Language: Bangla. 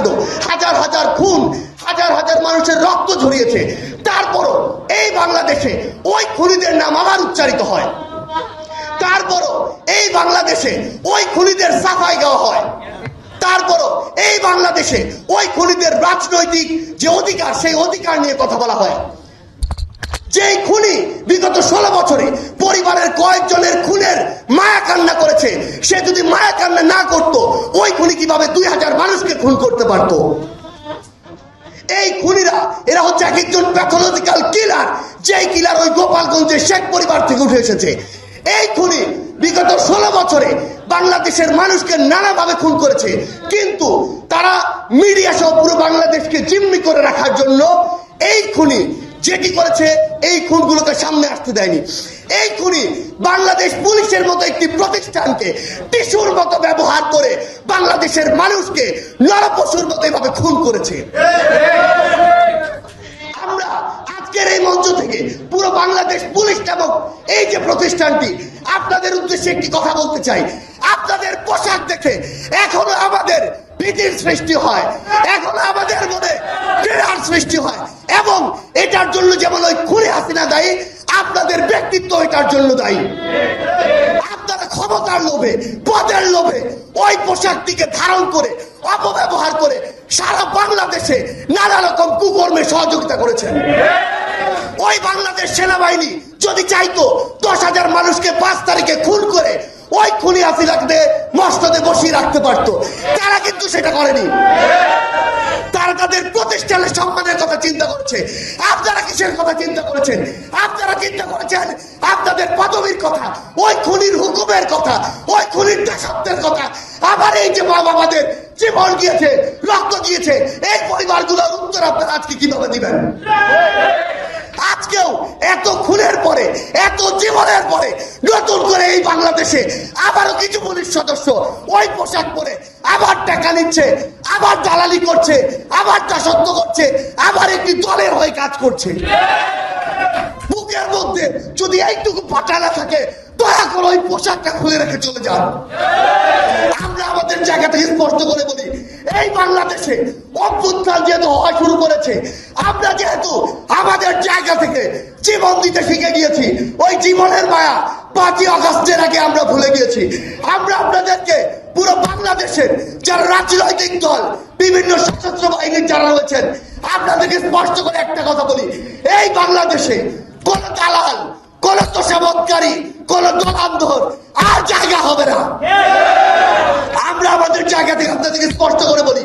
হত্যাকাণ্ড হাজার হাজার খুন, হাজার হাজার মানুষের রক্ত ঝরিয়েছে। তারপরও এই বাংলাদেশে ওই খুনিদের নাম আবার উচ্চারিত হয়। তারপরও এই বাংলাদেশে ওই খুনিদের সাফাই দেওয়া হয়। তারপরও এই বাংলাদেশে ওই খুনিদের রাজনৈতিক যে অধিকার, সেই অধিকার নিয়ে কথা বলা হয়। যেই খুনি বিগত ষোলো বছরে পরিবারের কয়েকজনের খুনের মায়া কান্না করেছে, সে যদি মায়া কান্না না করত, ওই খুনি কীভাবে দুই হাজার খুন করতে পারতো। এই খুনিরা, এরা হচ্ছে এক একজন প্যাথোলজিক্যাল কিলার, যেই কিলার ওই গোপালগঞ্জের শেখ পরিবার থেকে উঠে এসেছে। এই খুনি বিগত ষোলো বছরে বাংলাদেশের মানুষকে নানাভাবে খুন করেছে। কিন্তু তারা মিডিয়া সহ পুরো বাংলাদেশকে জিম্মি করে রাখার জন্য এই খুনি যেটি করেছে, এই খুনগুলোকে সামনে আসতে দেয়নি। এই খুনি বাংলাদেশ পুলিশের মতো একটি প্রতিষ্ঠানকে টিস্যুর মতো ব্যবহার করে বাংলাদেশের মানুষকে নরপশুর মতো এভাবে খুন করেছে। আমরা আজকের এই মঞ্চ থেকে পুরো বাংলাদেশ পুলিশ নামক এই যে প্রতিষ্ঠানটি, আপনাদের উদ্দেশ্যে একটি কথা বলতে চাই। আপনাদের পোশাক দেখে এখনও আমাদের ভীতির সৃষ্টি হয়, এখনও আমাদের মনে ঘৃণার সৃষ্টি হয় এবং এটার জন্য যেমন ওই খুনি হাসিনা দায়ী আপনাদের ব্যক্তিত্ব এটার জন্য দায়ী। আপনারা ক্ষমতার লোভে, পদের লোভে ওই পোশাকটিকে ধারণ করে, অপব্যবহার করে সারা বাংলাদেশে নানা রকম কুকর্মে সহযোগিতা করেছেন। ওই বাংলাদেশ সেনাবাহিনী যদি চাইতো দশ হাজার মানুষকে পাঁচ তারিখে খুন করে ওই খুনি হাসিনাকে মস্তদে বসিয়ে রাখতে পারতো, তারা কিন্তু সেটা করেনি। তাদের সম্মানের কথা চিন্তা করেছে? আপনারা কিসের কথা চিন্তা করেছেন? আপনারা চিন্তা করেছেন আপনাদের পদবীর কথা, ওই খুনির হুকুমের কথা, ওই খুনির দাসত্বের কথা। আবার এই যে মা বাবাদের জীবন গিয়েছে, রক্ত গিয়েছে, এই পরিবারগুলোর উত্তর আপনারা আজকে কীভাবে দিবেন? আজকেও এত খুনের পরে, এত জীবনের পরে, নতুন করে এই বাংলাদেশে আবারও কিছু পুলিশ সদস্য ওই পোশাক পরে আবার টাকা নিচ্ছে। আবার দালালি করছে, আবার দাসত্ব করছে, আবার একটি দলের হয়ে কাজ করছে। বুকের মধ্যে যদি একটুকু পাটা না থাকে, দয়া করে ওই পোশাকটা খুলে রেখে চলে যান। আমরা আমাদের জায়গা থেকে স্পষ্ট করে বলি, এই বাংলাদেশে অভ্যুত্থান যেহেতু হওয়া শুরু করেছে, আমরা যেহেতু আমাদের জায়গা থেকে জীবন দিতে শিখে গিয়েছি, ওই জীবনের মায়া পাঁচই আগস্টের আগে আমরা ভুলে গিয়েছি। আমরা আপনাদেরকে পুরো বাংলাদেশের যারা রাজনৈতিক দল, বিভিন্ন সশস্ত্র বাহিনীর যারা রয়েছেন, আপনাদেরকে স্পষ্ট করে একটা কথা বলি। এই বাংলাদেশে কোন দালাল, কোন তোষামতকারী, কোন দলান্ধর আর জায়গা হবে না। আমরা আমাদের জায়গা থেকে আপনাদেরকে স্পষ্ট করে বলি